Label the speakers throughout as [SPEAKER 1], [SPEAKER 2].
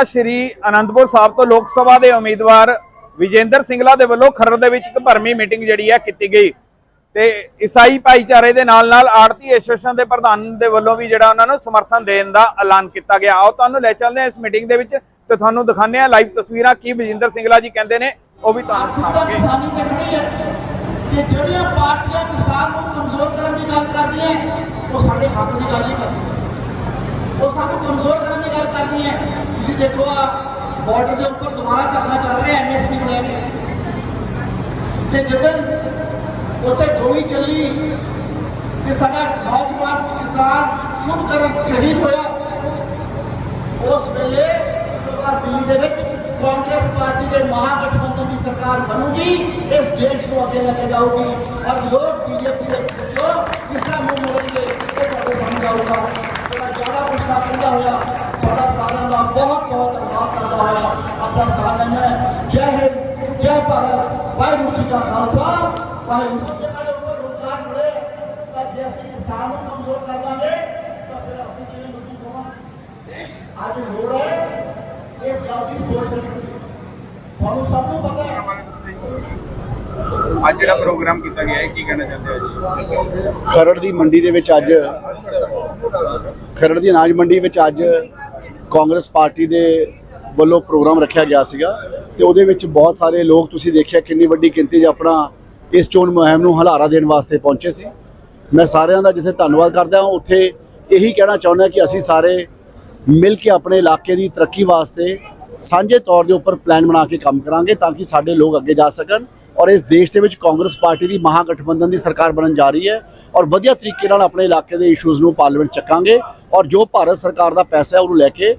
[SPEAKER 1] ਹਲਕਾ ਸ਼੍ਰੀ ਅਨੰਦਪੁਰ ਸਾਹਿਬ ਤੋਂ ਲੋਕ ਸਭਾ ਦੇ ਉਮੀਦਵਾਰ ਵਿਜੇਂਦਰ ਸਿੰਗਲਾ ਦੇ ਵੱਲੋਂ ਖਰੜ ਦੇ ਵਿੱਚ ਇੱਕ ਭਰਮੀ ਮੀਟਿੰਗ ਜਿਹੜੀ ਹੈ ਕੀਤੀ ਗਈ। ਤੇ ਈਸਾਈ ਭਾਈਚਾਰੇ ਦੇ ਨਾਲ ਨਾਲ ਆੜਤੀ ਐਸੋਸੀਏਸ਼ਨ ਦੇ ਪ੍ਰਧਾਨ ਦੇ ਵੱਲੋਂ ਵੀ ਜਿਹੜਾ ਉਹਨਾਂ ਨੂੰ ਸਮਰਥਨ ਦੇਣ ਦਾ ਐਲਾਨ ਕੀਤਾ ਗਿਆ। ਆਓ ਤੁਹਾਨੂੰ ਲੈ ਚੱਲਦੇ ਹਾਂ ਇਸ ਮੀਟਿੰਗ ਦੇ ਵਿੱਚ ਤੇ ਤੁਹਾਨੂੰ ਦਿਖਾਉਂਦੇ ਹਾਂ ਲਾਈਵ ਤਸਵੀਰਾਂ ਕੀ ਵਿਜੇਂਦਰ ਸਿੰਗਲਾ ਜੀ ਕਹਿੰਦੇ ਨੇ ਉਹ ਵੀ ਤੁਹਾਨੂੰ ਸੁਣਾਵਾਂਗੇ
[SPEAKER 2] ਕਿਸਾਨੀ ਤੇ ਖੜੀ ਹੈ ਕਿ ਜਿਹੜੀਆਂ ਪਾਰਟੀਆਂ ਕਿਸਾਨ ਨੂੰ ਕਮਜ਼ੋਰ ਕਰਨ ਦੀ ਗੱਲ ਕਰਦੀਆਂ ਉਹ ਸਾਡੇ ਹੱਕ ਦੀ ਗੱਲ ਨਹੀਂ ਕਰਦੀਆਂ ਉਹ ਸਾਨੂੰ ਕਮਜ਼ੋਰ ਕਰਨ ਦੀ ਗੱਲ ਕਰਦੀਆਂ ਤੁਸੀਂ ਦੇਖੋ ਆ ਬਾਰਡਰ ਦੇ ਉੱਪਰ ਦੁਬਾਰਾ ਧਰਨਾ ਚੱਲ ਰਿਹਾ ਐਮਐਸਪੀ ਨੂੰ ਲੈ ਕੇ ਤੇ ਜਦੋਂ ਉੱਥੇ ਗੋਲੀ ਚੱਲੀ ਕਿ ਸਾਡਾ ਨੌਜਵਾਨ ਕਿਸਾਨ ਸ਼ੁਭਕਰਨ ਸ਼ਹੀਦ ਹੋਇਆ ਉਸ ਵੇਲੇ ਲੋਕਾਂ ਦਿੱਲੀ ਦੇ ਵਿੱਚ ਕਾਂਗਰਸ ਪਾਰਟੀ ਦੇ ਮਹਾਗਠਬੰਧਨ ਦੀ ਸਰਕਾਰ ਬਣੂਗੀ ਇਸ ਦੇਸ਼ ਨੂੰ ਅੱਗੇ ਲੈ ਕੇ ਜਾਊਗੀ ਔਰ ਲੋਕ ਬੀਜੇਪੀ ਭਾਰਤ ਵਾਹਿਗੁਰੂ ਜੀ ਕਾ ਖਾਲਸਾ ਵਾਹਿਗੁਰੂ ਜੀ ਕੀ ਫਤਿਹ। ਰੋਜ਼ਗਾਰ ਮਿਲੇ ਤਾਂ ਜੇ ਅਸੀਂ ਕਿਸਾਨ ਨੂੰ ਕਮਜ਼ੋਰ ਕਰ ਦਾਂਗੇ ਤਾਂ ਫਿਰ ਅਸੀਂ ਕਿਵੇਂ ਮਜ਼ਦੂਰ ਹੋਵਾਂਗੇ? ਅੱਜ ਲੋੜ ਹੈ ਇਸ ਗੱਲ ਦੀ ਸੋਚ ਰੱਖਣੀ ਤੁਹਾਨੂੰ ਸਭ ਨੂੰ ਪਤਾ ਹੈ।
[SPEAKER 1] ਅੱਜ ਜਿਹੜਾ ਪ੍ਰੋਗਰਾਮ ਕੀਤਾ ਗਿਆ ਹੈ ਕੀ ਕਹਿਣਾ ਚਾਹੁੰਦੇ ਹੋ ਜੀ?
[SPEAKER 3] ਖਰੜ ਦੀ ਮੰਡੀ ਦੇ ਵਿੱਚ ਅੱਜ ਖਰੜ ਦੀ ਅਨਾਜ ਮੰਡੀ ਵਿੱਚ ਅੱਜ ਕਾਂਗਰਸ ਪਾਰਟੀ ਦੇ ਵੱਲੋਂ ਪ੍ਰੋਗਰਾਮ ਰੱਖਿਆ ਗਿਆ ਸੀਗਾ। ਤੇ ਉਹਦੇ ਵਿੱਚ ਬਹੁਤ ਸਾਰੇ ਲੋਕ ਤੁਸੀਂ ਦੇਖਿਆ ਕਿੰਨੀ ਵੱਡੀ ਗਿਣਤੀ 'ਚ ਆਪਣਾ ਇਸ ਚੋਣ ਮੁਹਿੰਮ ਨੂੰ ਹਲਾਰਾ ਦੇਣ ਵਾਸਤੇ ਪਹੁੰਚੇ ਸੀ। ਮੈਂ ਸਾਰਿਆਂ ਦਾ ਜਿੱਥੇ ਧੰਨਵਾਦ ਕਰਦਾ ਹਾਂ, ਉੱਥੇ ਇਹੀ ਕਹਿਣਾ ਚਾਹੁੰਦਾ ਕਿ ਅਸੀਂ ਸਾਰੇ ਮਿਲ ਕੇ ਆਪਣੇ ਇਲਾਕੇ ਦੀ ਤਰੱਕੀ ਵਾਸਤੇ ਸਾਂਝੇ ਤੌਰ ਦੇ ਉੱਪਰ ਪਲਾਨ ਬਣਾ ਕੇ ਕੰਮ ਕਰਾਂਗੇ ਤਾਂ ਕਿ ਸਾਡੇ ਲੋਕ ਅੱਗੇ ਜਾ ਸਕਣ ਔਰ ਇਸ ਦੇਸ਼ ਦੇ ਵਿੱਚ ਕਾਂਗਰਸ ਪਾਰਟੀ ਦੀ ਮਹਾਗਠਬੰਧਨ ਦੀ ਸਰਕਾਰ ਬਣਨ ਜਾ ਰਹੀ ਹੈ ਔਰ ਵਧੀਆ ਤਰੀਕੇ ਨਾਲ ਆਪਣੇ ਇਲਾਕੇ ਦੇ ਇਸ਼ੂਜ਼ ਨੂੰ ਪਾਰਲੀਮੈਂਟ ਚੱਕਾਂਗੇ ਔਰ ਜੋ ਭਾਰਤ ਸਰਕਾਰ ਦਾ ਪੈਸਾ ਹੈ, ਉਹਨੂੰ ਲੈ ਕੇ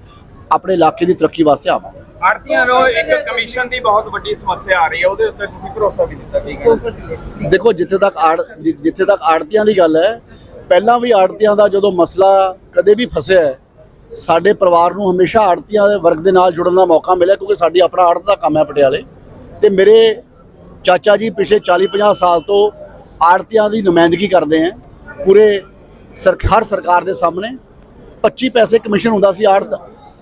[SPEAKER 3] ਆਪਣੇ ਇਲਾਕੇ ਦੀ ਤਰੱਕੀ ਵਾਸਤੇ ਆਵਾਂਗੇ।
[SPEAKER 1] ਆੜਤੀਆਂ ਨੂੰ ਇੱਕ ਕਮਿਸ਼ਨ ਦੀ ਬਹੁਤ ਵੱਡੀ ਸਮੱਸਿਆ ਆ ਰਹੀ ਹੈ, ਉਹਦੇ ਉੱਤੇ ਤੁਸੀਂ ਭਰੋਸਾ ਵੀ ਦਿੱਤਾ, ਠੀਕ ਹੈ
[SPEAKER 3] ਦੇਖੋ, ਜਿੱਥੇ ਤੱਕ ਆੜ ਜਿੱਥੇ ਤੱਕ ਆੜਤੀਆਂ ਦੀ ਗੱਲ ਹੈ, ਪਹਿਲਾਂ ਵੀ ਆੜਤੀਆਂ ਦਾ ਜਦੋਂ ਮਸਲਾ ਕਦੇ ਵੀ ਫਸਿਆ ਹੈ, ਸਾਡੇ ਪਰਿਵਾਰ ਨੂੰ ਹਮੇਸ਼ਾ ਆੜਤੀਆਂ ਦੇ ਵਰਗ ਦੇ ਨਾਲ ਜੁੜਨ ਦਾ ਮੌਕਾ ਮਿਲਿਆ, ਕਿਉਂਕਿ ਸਾਡੀ ਆਪਣਾ ਆੜਤ ਦਾ ਕੰਮ ਹੈ ਪਟਿਆਲੇ। ਤੇ ਮੇਰੇ ਚਾਚਾ ਜੀ ਪਿਛਲੇ 40-50 ਸਾਲ ਤੋਂ ਆੜਤੀਆਂ ਦੀ ਨੁਮਾਇੰਦਗੀ ਕਰਦੇ ਹੈ, ਪੂਰੇ ਸਰ- ਹਰ ਸਰਕਾਰ ਦੇ ਸਾਹਮਣੇ। 25 ਪੈਸੇ ਕਮਿਸ਼ਨ ਹੁੰਦਾ ਸੀ ਆੜਤ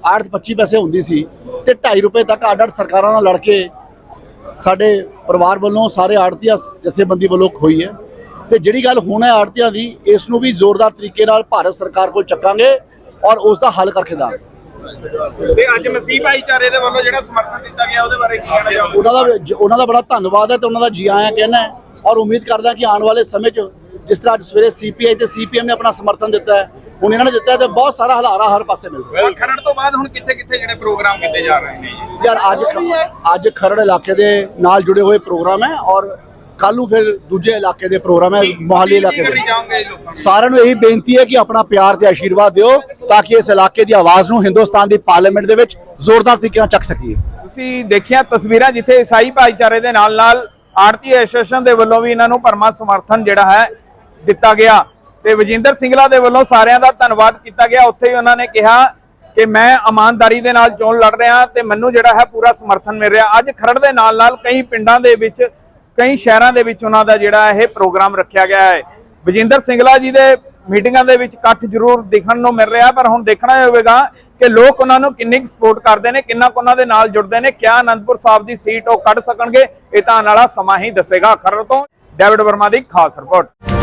[SPEAKER 3] ਆੜਤ 25 ਪੈਸੇ ਹੁੰਦੀ ਸੀ ਤੇ 2.5 ਰੁਪਏ ਤੱਕ ਅੱਡ ਅੱਡ ਸਰਕਾਰਾਂ ਨਾਲ ਲੜ ਕੇ ਸਾਡੇ ਪਰਿਵਾਰ ਵੱਲੋਂ ਸਾਰੇ ਆੜਤੀਆਂ ਜਥੇਬੰਦੀ ਵੱਲੋਂ ਹੋਈ ਹੈ। ਤੇ ਜਿਹੜੀ ਗੱਲ ਹੁਣ ਹੈ ਆੜਤੀਆਂ ਦੀ ਇਸ ਨੂੰ ਵੀ ਜ਼ੋਰਦਾਰ ਤਰੀਕੇ ਨਾਲ ਭਾਰਤ ਸਰਕਾਰ ਕੋਲ ਚੱਕਾਂਗੇ ਔਰ ਉਸ ਦਾ ਹੱਲ ਕਰਕੇ ਦਾਂਗੇ।
[SPEAKER 1] ਤੇ ਅੱਜ ਮਸੀਹ ਭਾਈਚਾਰੇ ਦੇ ਵੱਲੋਂ ਜਿਹੜਾ ਸਮਰਥਨ ਦਿੱਤਾ ਗਿਆ ਉਹਦੇ ਬਾਰੇ ਕੀ ਕਹਿਣਾ ਚਾਹੁੰਦੇ
[SPEAKER 3] ਉਹਨਾਂ ਦਾ ਉਹਨਾਂ ਦਾ ਬੜਾ ਧੰਨਵਾਦ ਹੈ ਤੇ ਉਹਨਾਂ ਦਾ ਜੀ ਆਇਆਂ ਕਹਿਣਾ ਔਰ ਉਮੀਦ ਕਰਦਾ ਕਿ ਆਉਣ ਵਾਲੇ ਸਮੇਂ 'ਚ ਜਿਸ ਤਰ੍ਹਾਂ ਅੱਜ ਸਵੇਰੇ ਸੀਪੀਆਈ ਤੇ ਸੀਪੀਐਮ ਨੇ ਆਪਣਾ ਸਮਰਥਨ ਦਿੱਤਾ ਹੈ ਹੁਣ ਇਹਨਾਂ ਨੇ ਦਿੱਤਾ ਤੇ ਬਹੁਤ ਸਾਰਾ ਹਲਾਰਾ ਹਰ ਪਾਸੇ ਮਿਲੂਗਾ
[SPEAKER 1] ਖਰੜ ਤੋਂ ਬਾਅਦ ਹੁਣ ਕਿੱਥੇ ਕਿੱਥੇ ਜਿਹੜੇ ਪ੍ਰੋਗਰਾਮ ਕੀਤੇ ਜਾ ਰਹੇ ਨੇ ਜੀ?
[SPEAKER 3] ਯਾਰ ਅੱਜ ਅੱਜ ਖਰੜ ਇਲਾਕੇ ਦੇ ਨਾਲ ਜੁੜੇ ਹੋਏ ਪ੍ਰੋਗਰਾਮ ਹੈ ਔਰ ਕੱਲ ਨੂੰ ਫਿਰ ਦੂਜੇ ਇਲਾਕੇ ਦੇ ਪ੍ਰੋਗਰਾਮ ਹੈ ਮੋਹਾਲੀ ਇਲਾਕੇ ਦੇ? ਸਾਰਿਆਂ ਨੂੰ ਇਹੀ ਬੇਨਤੀ ਹੈ ਕਿ ਆਪਣਾ ਪਿਆਰ ਤੇ ਆਸ਼ੀਰਵਾਦ ਦਿਓ ਤਾਂ ਕਿ ਇਸ ਇਲਾਕੇ ਦੀ ਆਵਾਜ਼ ਨੂੰ ਹਿੰਦੁਸਤਾਨ ਦੀ ਪਾਰਲੀਮੈਂਟ ਦੇ ਵਿੱਚ ਜ਼ੋਰਦਾਰ ਤਰੀਕੇ ਨਾਲ ਚੱਕ ਸਕੀਏ।
[SPEAKER 1] ਤੁਸੀਂ ਦੇਖਿਆ ਤਸਵੀਰਾਂ ਜਿੱਥੇ ਈਸਾਈ ਭਾਈਚਾਰੇ ਦੇ ਨਾਲ ਨਾਲ ਆੜਤੀ ਐਸੋਸੀਏਸ਼ਨ ਦੇ ਵੱਲੋਂ ਵੀ ਇਹਨਾਂ ਨੂੰ ਪਰਮਾ ਸਮਰਥਨ ਜਿਹੜਾ ਹੈ ਦਿੱਤਾ ਗਿਆ। ਤੇ ਵਜਿੰਦਰ ਸਿੰਗਲਾ ਦੇ ਵੱਲੋਂ ਸਾਰਿਆਂ ਦਾ ਧੰਨਵਾਦ ਕੀਤਾ ਗਿਆ। ਉੱਥੇ ਹੀ ਉਹਨਾਂ ਨੇ ਕਿਹਾ ਕਿ ਮੈਂ ਇਮਾਨਦਾਰੀ ਦੇ ਨਾਲ ਚੋਣ ਲੜ ਰਿਹਾ ਤੇ ਮੈਨੂੰ ਜਿਹੜਾ ਹੈ ਪੂਰਾ ਸਮਰਥਨ ਮਿਲ ਰਿਹਾ। ਅੱਜ ਖਰੜ ਦੇ ਨਾਲ ਨਾਲ ਕਈ ਪਿੰਡਾਂ ਦੇ ਵਿੱਚ, ਕਈ ਸ਼ਹਿਰਾਂ ਦੇ ਵਿੱਚ ਉਹਨਾਂ ਦਾ ਜਿਹੜਾ ਇਹ ਪ੍ਰੋਗਰਾਮ ਰੱਖਿਆ ਗਿਆ ਹੈ। ਵਜਿੰਦਰ ਸਿੰਗਲਾ ਜੀ ਦੇ ਮੀਟਿੰਗਾਂ ਦੇ ਵਿੱਚ ਇਕੱਠ ਜ਼ਰੂਰ ਦਿਖਣ ਨੂੰ ਮਿਲ ਰਿਹਾ, ਪਰ ਹੁਣ ਦੇਖਣਾ ਹੋਵੇਗਾ ਕਿ ਲੋਕ ਉਹਨਾਂ ਨੂੰ ਕਿੰਨੀ ਸਪੋਰਟ ਕਰਦੇ ਨੇ, ਕਿੰਨਾ ਕੁ ਉਹਨਾਂ ਦੇ ਨਾਲ ਜੁੜਦੇ ਨੇ, ਕਿਆ ਅਨੰਦਪੁਰ ਸਾਹਿਬ ਦੀ ਸੀਟ ਉਹ ਕੱਢ ਸਕਣਗੇ, ਇਹ ਤਾਂ ਆਉਣ ਵਾਲਾ ਸਮਾਂ ਹੀ ਦੱਸੇਗਾ। ਖਰੜ ਤੋਂ ਡੇਵਿਡ ਵਰਮਾ ਦੀ ਖਾਸ ਰਿਪੋਰਟ।